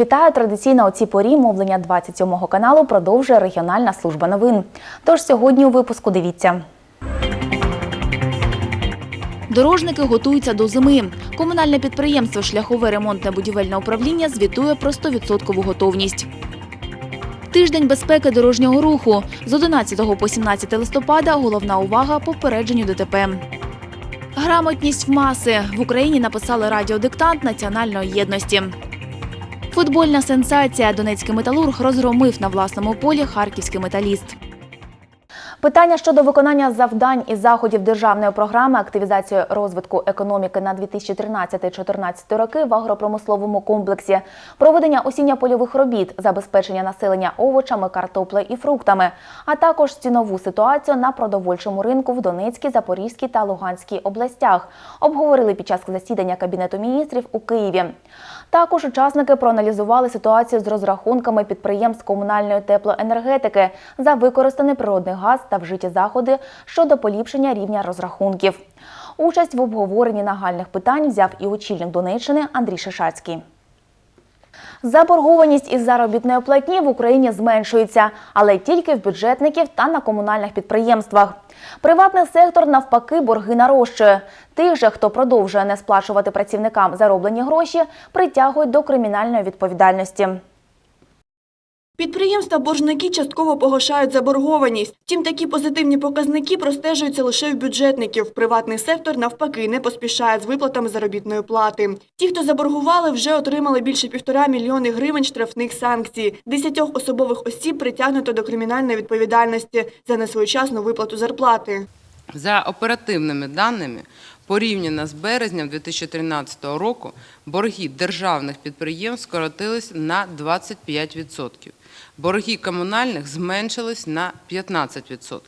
Вітаю традиційно у цій порі мовлення 27 каналу продовжує регіональна служба новин. Тож сьогодні у випуску дивіться. Дорожники готуються до зими. Комунальне підприємство Шляхове ремонтне будівельне управління звітує про 100% готовність. Тиждень безпеки дорожнього руху з 11 по 17 листопада головна увага попередженню ДТП. Грамотність в маси в Україні написали радіодиктант національної єдності. Футбольна сенсація. Донецький металург розгромив на власному полі харківський металіст. Питання щодо виконання завдань і заходів державної програми активізації розвитку економіки на 2013-2014 роки в агропромисловому комплексі, проведення осінньо-польових робіт, забезпечення населення овочами, картоплею і фруктами, а також цінову ситуацію на продовольчому ринку в Донецькій, Запорізькій та Луганській областях обговорили під час засідання Кабінету міністрів у Києві. Також учасники проаналізували ситуацію з розрахунками підприємств комунальної теплоенергетики за використаний природний газ та вжиті заходи щодо поліпшення рівня розрахунків. Участь в обговоренні нагальних питань взяв і очільник Донеччини Андрій Шишацький. Заборгованість із заробітної платні в Україні зменшується, але тільки в бюджетників та на комунальних підприємствах. Приватний сектор навпаки борги нарощує. Тих же, хто продовжує не сплачувати працівникам зароблені гроші, притягують до кримінальної відповідальності. Підприємства-боржники частково погашають заборгованість. Втім, такі позитивні показники простежуються лише в бюджетників. Приватний сектор, навпаки, не поспішає з виплатами заробітної плати. Ті, хто заборгували, вже отримали більше півтора мільйони гривень штрафних санкцій. Десятьох особових осіб притягнуто до кримінальної відповідальності за несвоєчасну виплату зарплати. За оперативними даними, порівняно з березням 2013 року, борги державних підприємств скоротились на 25%. Борги комунальних зменшились на 15%.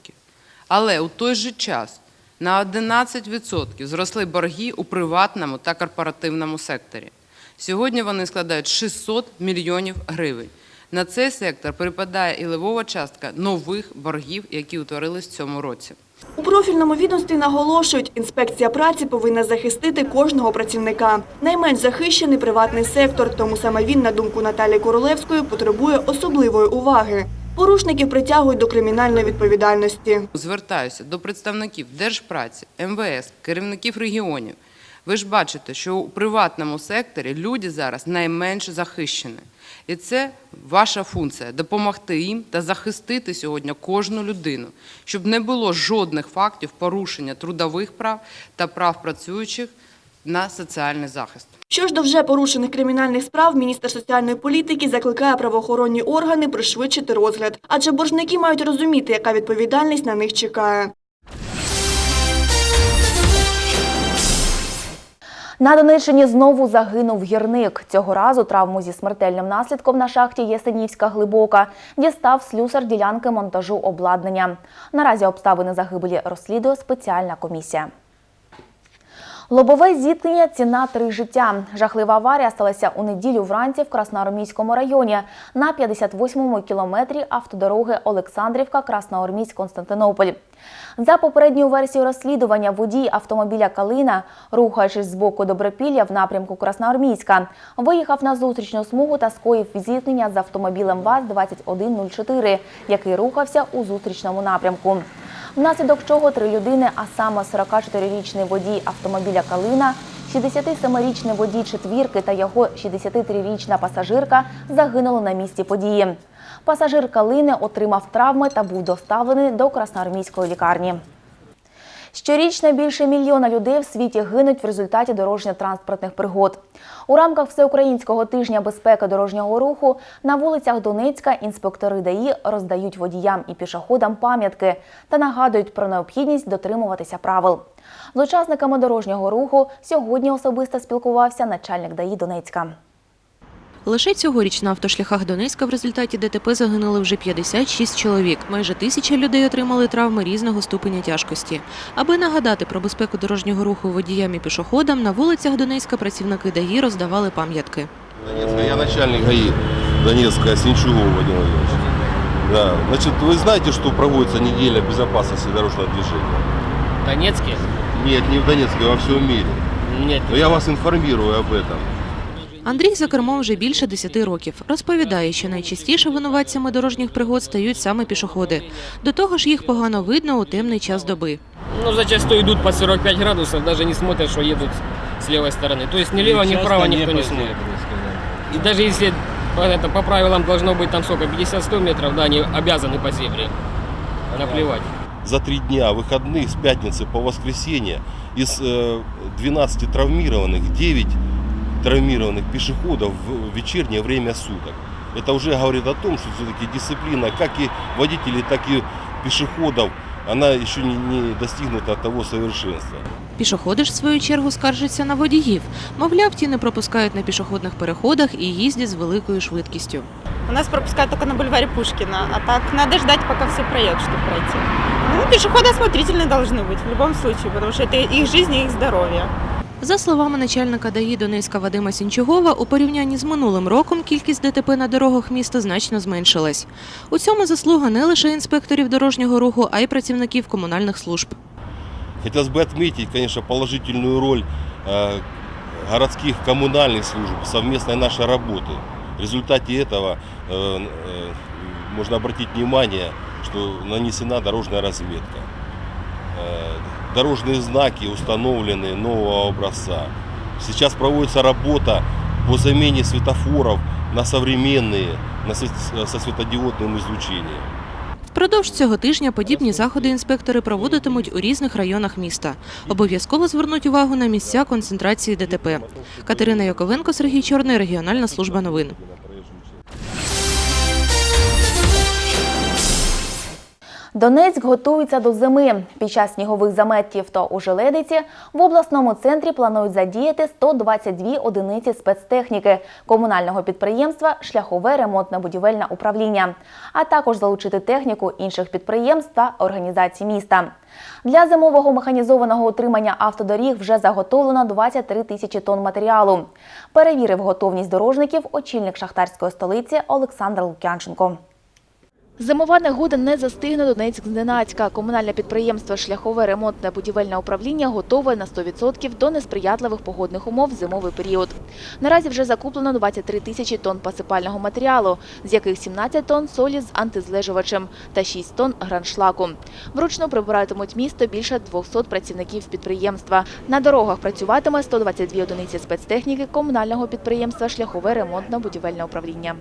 Але у той же час на 11% зросли борги у приватному та корпоративному секторі. Сьогодні вони складають 600 мільйонів гривень. На цей сектор припадає і левова частка нових боргів, які утворились в цьому році. У профільному відомстві наголошують, інспекція праці повинна захистити кожного працівника. Найменш захищений приватний сектор, тому саме він, на думку Наталії Королевської, потребує особливої уваги. Порушників притягують до кримінальної відповідальності. Звертаюся до представників Держпраці, МВС, керівників регіонів. Ви ж бачите, що у приватному секторі люди зараз найменш захищені. І це ваша функція допомогти їм та захистити сьогодні кожну людину, щоб не було жодних фактів порушення трудових прав та прав працюючих на соціальний захист. Що ж до вже порушених кримінальних справ, міністр соціальної політики закликає правоохоронні органи пришвидшити розгляд, адже боржники мають розуміти, яка відповідальність на них чекає. На Донеччині знову загинув гірник. Цього разу травму зі смертельним наслідком на шахті Єсенівська глибока дістав слюсар ділянки монтажу обладнання. Наразі обставини загибелі розслідує спеціальна комісія. Лобове зіткнення ціна три життя. Жахлива аварія сталася у неділю вранці в Красноармійському районі на 58-му кілометрі автодороги Олександрівка, Красноармійськ, Константинополь. За попередньою версією розслідування водій автомобіля Калина, рухаючись з боку Добропілля в напрямку Красноармійська, виїхав на зустрічну смугу та скоїв зіткнення з автомобілем ВАЗ-2104, який рухався у зустрічному напрямку. Внаслідок чого три людини, а саме 44-річний водій автомобіля Калина, 67-річний водій четвірки та його 63-річна пасажирка загинули на місці події. Пасажир Калини отримав травми та був доставлений до Красноармійської лікарні. Щорічно більше мільйона людей в світі гинуть в результаті дорожньо-транспортних пригод. У рамках всеукраїнського тижня безпеки дорожнього руху на вулицях Донецька інспектори ДАІ роздають водіям і пішоходам пам'ятки та нагадують про необхідність дотримуватися правил. З учасниками дорожнього руху сьогодні особисто спілкувався начальник ДАІ Донецька. Лише цьогоріч на автошляхах Донецька в результаті ДТП загинули вже 56 чоловік. Майже тисяча людей отримали травми різного ступеня тяжкості. Аби нагадати про безпеку дорожнього руху водіям і пішоходам, на вулицях Донецька працівники ДАІ роздавали пам'ятки. Я начальник ГАИ Донецка Синчугов Вадим Владимирович. Да. Значит, вы знаете, что проводится неделя безопасности дорожного движения? Донецке? Нет, не в Донецке, во всем мире. Нет. Но я вас информирую об этом. Андрій за кермом вже більше 10 років. Розповідає, що найчастіше винуватцями дорожніх пригод стають саме пішоходи. До того ж, їх погано видно у темний час доби. Ну, зачастую идут по 45 градусов, даже не смотрят, что едут с левой стороны. То есть ни лево, ни вправо никто не смотрит. И даже если по, это, по правилам должно быть там сколько, 50-100 метров, да, они обязаны по зебре. Наплевать. За три дня выходных с пятницы по воскресенье из э, 12 травмированных 9 травмированных пешеходов в вечернее время суток. Это уже говорит о том, что все-таки дисциплина как и водителей, так и пешеходов, она еще не, не достигнута того совершенства. Пішоходи ж, в свою чергу, скаржаться на водіїв. Мовляв, ті не пропускають на пішохідних переходах і їздять з великою швидкістю. У нас пропускают только на бульваре Пушкина, а так надо ждать, пока все проедут, чтобы пройти. Ну, пешеходы осмотрительны должны быть в любом случае, потому что это их жизнь и их здоровье. За словами начальника ДАІ Донецька Вадима Сінчугова, у порівнянні з минулим роком кількість ДТП на дорогах міста значно зменшилась. У цьому заслуга не лише інспекторів дорожнього руху, а й працівників комунальних служб. Хотелось бы отметить, конечно, положительную роль э, городских коммунальных служб, совместной нашей работы. В результате этого э, э, можно обратить внимание, что нанесена дорожная разметка. Э, Дорожные знаки установлены нового образца. Сейчас проводится работа по замене светофоров на современные, на свет- со светодиодным излучением. Впродовж цього тижня подібні заходи інспектори проводитимуть у різних районах міста. Обов'язково звернуть увагу на місця концентрації ДТП. Катерина Яковенко, Сергій Чорний, регіональна служба новин. Донецьк готується до зими. Під час снігових заметів та ожеледиці в обласному центрі планують задіяти 122 одиниці спецтехніки комунального підприємства Шляхове ремонтне будівельне управління, а також залучити техніку інших підприємств та організацій міста. Для зимового механізованого утримання автодоріг вже заготовлено 23 тисячі тонн матеріалу. Перевірив готовність дорожників очільник шахтарської столиці Олександр Лук'янченко. Зимова негода не застигне Донецьк зненацька. Комунальне підприємство Шляхове ремонтне будівельне управління готове на 100% до несприятливих погодних умов в зимовий період. Наразі вже закуплено 23 тисячі тонн посипального матеріалу, з яких 17 тонн солі з антизлежувачем та 6 тонн граншлаку. Вручну прибиратимуть місто більше 200 працівників підприємства. На дорогах працюватиме 122 одиниці спецтехніки комунального підприємства Шляхове ремонтне будівельне управління.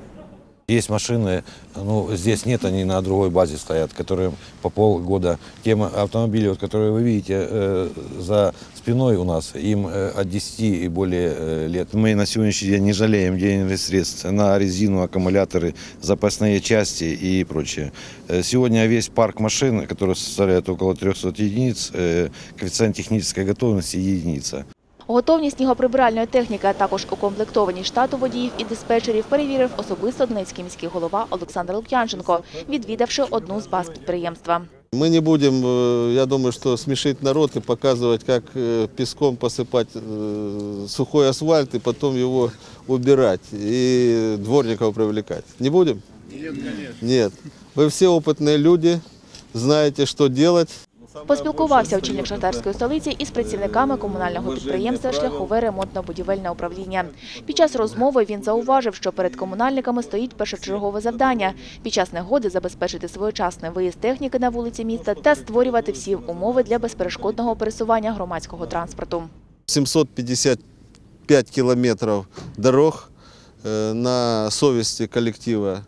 Есть машины, ну, здесь нет, они на другой базе стоят, которые по полгода. Те м- автомобили, вот, которые вы видите э, за спиной у нас, им э, от 10 и более э, лет. Мы на сегодняшний день не жалеем денежных средств на резину, аккумуляторы, запасные части и прочее. Э, Сегодня весь парк машин, который составляет около 300 единиц, э, коэффициент технической готовности единица. Готовність снігоприбиральної техніки, а також укомплектованість штату водіїв і диспетчерів перевірив особисто Донецький міський голова Олександр Лук'янченко, відвідавши одну з баз підприємства. Мы не будем, э, я думаю, что смешить народ и показывать, как э, песком посыпать э, сухой асфальт и потом его убирать и дворников привлекать. Не будем? Нет, конечно. Нет. Вы все опытные люди, знаете, что делать. Поспілкувався очільник шахтарської столиці із працівниками комунального підприємства Шляхове ремонтно-будівельне управління. Під час розмови він зауважив, що перед комунальниками стоїть першочергове завдання під час негоди забезпечити своєчасний виїзд техніки на вулиці міста та створювати всі умови для безперешкодного пересування громадського транспорту. 755 километров дорог э, на совести коллектива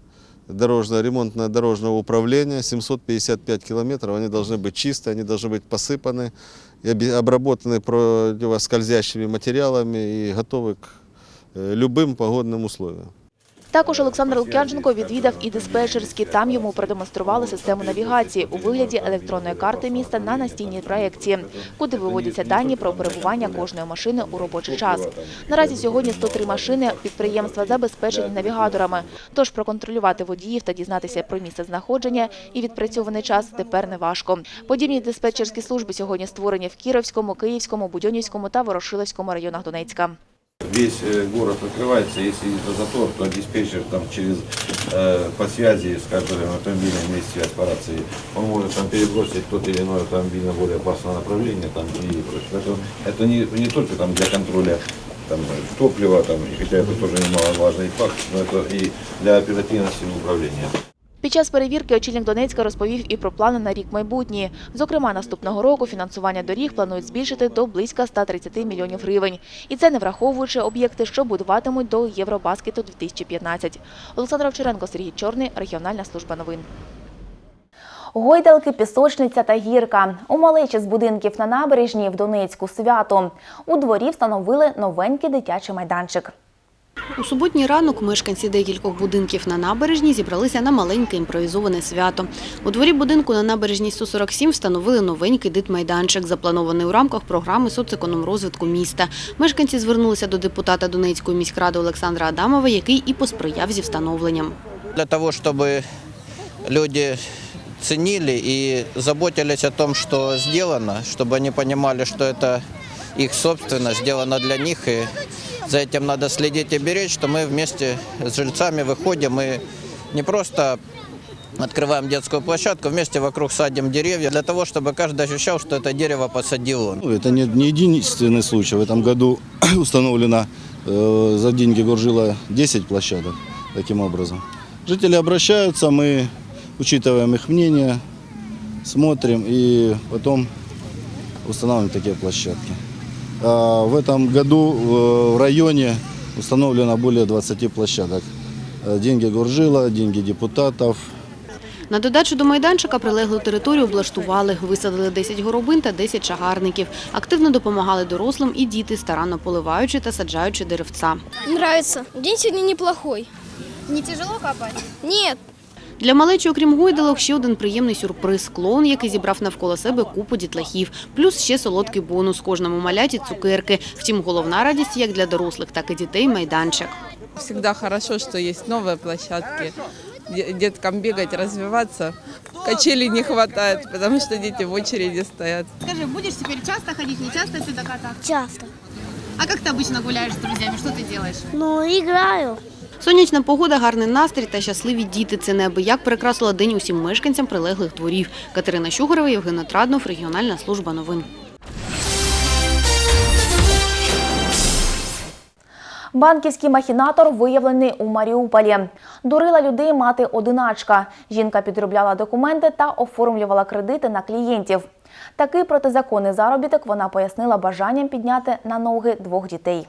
дорожного ремонтно дорожного управления 755 километров они должны быть чисты они должны быть посыпаны и оби- обработаны противоскользящими материалами и готовы к э, любым погодным условиям Також Олександр Лук'янченко відвідав і диспетчерські. Там йому продемонстрували систему навігації у вигляді електронної карти міста на настійній проєкції, куди виводяться дані про перебування кожної машини у робочий час. Наразі сьогодні 103 машини підприємства забезпечені навігаторами. Тож проконтролювати водіїв та дізнатися про місце знаходження і відпрацьований час тепер не важко. Подібні диспетчерські служби сьогодні створені в Кіровському, Київському, Будьонівському та Ворошиловському районах Донецька. Весь э, город открывается, если это затор, то диспетчер там через э, по связи с каждым автомобилем связь по рации. Он может там перебросить тот или иной автомобиль на более опасное направление там, и прочее. Поэтому это не, не только там для контроля там, топлива, там, хотя это тоже немаловажный факт, но это и для оперативности управления. Під час перевірки очільник Донецька розповів і про плани на рік майбутній. Зокрема, наступного року фінансування доріг планують збільшити до близько 130 мільйонів гривень. І це не враховуючи об'єкти, що будуватимуть до Євробаскету 2015. Олександр Овчаренко, Сергій Чорний, регіональна служба новин. Гойдалки, пісочниця та гірка. У малечі з будинків на набережній в Донецьку свято. У дворі встановили новенький дитячий майданчик. У суботній ранок мешканці декількох будинків на набережній зібралися на маленьке імпровізоване свято. У дворі будинку на набережній 147 встановили новенький дитмайданчик, запланований у рамках програми соцекономрозвитку міста. Мешканці звернулися до депутата Донецької міськради Олександра Адамова, який і посприяв зі встановленням. для того, чтобы люди ценили и заботились о том, что сделано, чтобы они понимали, что это их собственность, сделано для них, и За этим надо следить и беречь, что мы вместе с жильцами выходим и не просто открываем детскую площадку, вместе вокруг садим деревья, для того, чтобы каждый ощущал, что это дерево посадил он. Ну, Это не, не единственный случай. В этом году установлено э, за деньги Горжила 10 площадок таким образом. Жители обращаются, мы учитываем их мнение, смотрим и потом устанавливаем такие площадки. А в этом году э, в районе установлено более 20 площадок. Э, Деньги Горжила, деньги депутатов, На додачу до майданчика прилеглу територію облаштували, висадили 10 горобин та 10 чагарників. Активно допомагали дорослим і діти, старанно поливаючи та саджаючи деревця. Нравится. День сегодня неплохой. Не тяжело копать? Нет. Для малечі, окрім гойдалок, ще один приємний сюрприз – клоун, який зібрав навколо себе купу дітлахів. Плюс ще солодкий бонус – кожному маляті цукерки. Втім, головна радість як для дорослих, так і дітей – майданчик. Всегда хорошо, что есть новые площадки. Де- Деткам бегать, развиваться. Качелей не хватает, потому что дети в очереди стоят. Скажи, будешь теперь часто ходить, не часто сюда кататься? Часто. А как ты обычно гуляешь с друзьями? Что ты делаешь? Ну, играю. Сонячна погода, гарний настрій та щасливі діти – це неабияк прикрасила день усім мешканцям прилеглих дворів. Катерина Щугорова, Євген Отраднов, регіональна служба новин. Банківський махінатор виявлений у Маріуполі. Дурила людей мати одиначка. Жінка підробляла документи та оформлювала кредити на клієнтів. Такий протизаконний заробіток вона пояснила бажанням підняти на ноги двох дітей.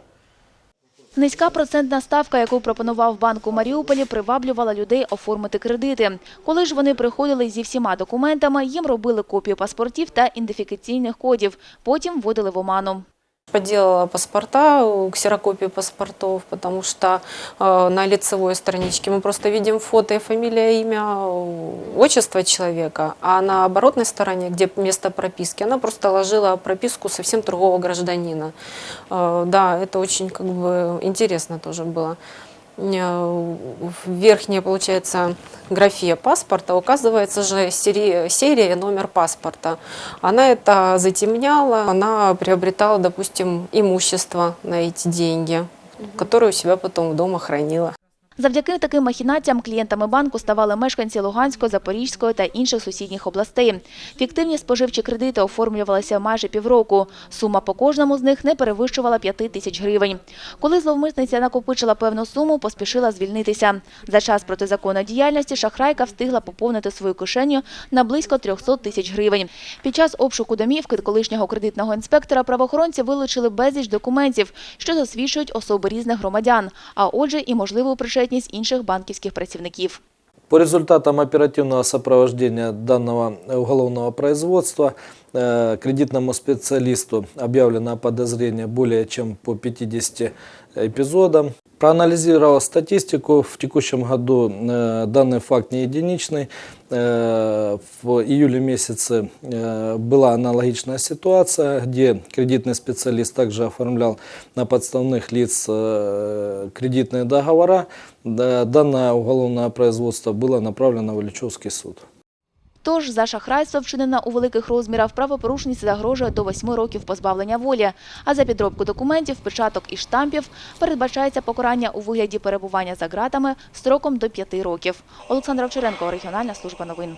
Низька процентна ставка, яку пропонував банк у Маріуполі, приваблювала людей оформити кредити. Коли ж вони приходили зі всіма документами, їм робили копію паспортів та ідентифікаційних кодів, потім вводили в оману. Поделала паспорта, э, ксерокопию паспортов, потому что э, на лицевой страничке мы просто видим фото и фамилия, имя, э, отчество человека, а на оборотной стороне, где место прописки, она просто ложила прописку совсем другого гражданина. Э, да, это очень как бы интересно тоже было. Э, В верхней, получается, графе паспорта указывается же серия, серия номер паспорта. Она это затемняла, она приобретала, допустим, имущество на эти деньги, которые у себя потом дома хранила. Завдяки таким махінатям клієнтами банку ставали мешканці Луганської, Запорізької та інших сусідніх областей. Фіктивні споживчі кредити оформлювалися майже півроку. Сума по кожному з них не перевищувала 5 тисяч гривень. Коли зловмисниця накопичила певну суму, поспішила звільнитися. За час протизаконної діяльності шахрайка встигла поповнити свою кишеню на близько 300 тисяч гривень. Під час обшуку домівки колишнього кредитного інспектора правоохоронці вилучили безліч документів, що засвідчують особи різних громадян, а отже і можливу причетність інших банківських працівників. По результатам оперативного сопровождения данного уголовного производства э, кредитному специалисту объявлено о подозрении более чем по 50 эпизодам. Проанализировав статистику, в текущем году э, данный факт не единичный. Э, В июле месяце э, была аналогичная ситуация, где кредитный специалист также оформлял на подставных лиц кредитные договора. Да, Данное уголовное производство было направлено в Ильичевский суд. Тож за шахрайство, вчинене у великих розмірах, правопорушність загрожує до 8 років позбавлення волі. А за підробку документів, печаток і штампів передбачається покарання у вигляді перебування за ґратами строком до 5 років. Олександр Овчаренко, регіональна служба новин.